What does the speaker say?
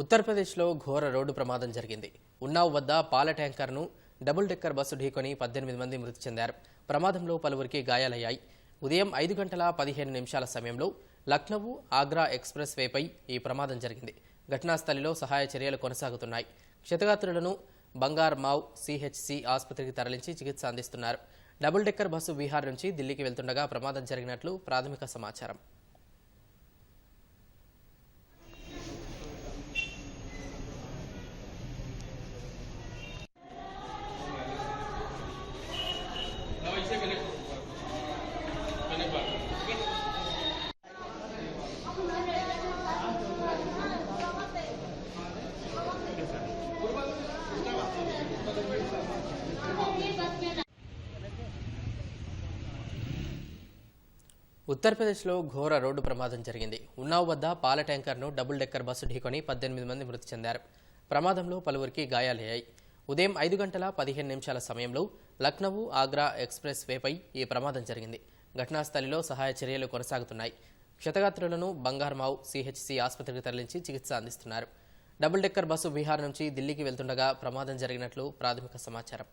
ఉత్తరప్రదేశ్లో ఘోర రోడ్డు ప్రమాదం జరిగింది. ఉన్నావ్ వద్ద పాల ట్యాంకర్ను డబుల్ డెక్కర్ బస్సు ఢీకొని పద్దెనిమిది మంది మృతి చెందారు. ప్రమాదంలో పలువురికి గాయాలయ్యాయి. ఉదయం ఐదు గంటల పదిహేను నిమిషాల సమయంలో లక్నవు ఆగ్రా ఎక్స్ప్రెస్ వేపై ఈ ప్రమాదం జరిగింది. ఘటనా స్థలిలో సహాయ చర్యలు కొనసాగుతున్నాయి. క్షతగాత్రులను బంగార్ మావ్ సిహెచ్సి ఆసుపత్రికి తరలించి చికిత్స అందిస్తున్నారు. డబుల్ డెక్కర్ బస్సు బీహార్ నుంచి ఢిల్లీకి వెళ్తుండగా ప్రమాదం జరిగినట్లు ప్రాథమిక సమాచారం. ఉత్తరప్రదేశ్లో ఘోర రోడ్డు ప్రమాదం జరిగింది. ఉన్నావ్ వద్ద పాల ట్యాంకర్ను డబుల్ డెక్కర్ బస్సు ఢీకొని పద్దెనిమిది మంది మృతి చెందారు. ప్రమాదంలో పలువురికి గాయాలయ్యాయి. ఉదయం ఐదు గంటల పదిహేను నిమిషాల సమయంలో లక్నవూ ఆగ్రా ఎక్స్ప్రెస్ వేపై ఈ ప్రమాదం జరిగింది. ఘటనా స్థలిలో సహాయ చర్యలు కొనసాగుతున్నాయి. క్షతగాత్రులను బంగార్మావ్ సిహెచ్సి ఆసుపత్రికి తరలించి చికిత్స అందిస్తున్నారు. డబుల్ డెక్కర్ బస్సు బీహార్ నుంచి ఢిల్లీకి వెళ్తుండగా ప్రమాదం జరిగినట్లు ప్రాథమిక సమాచారం.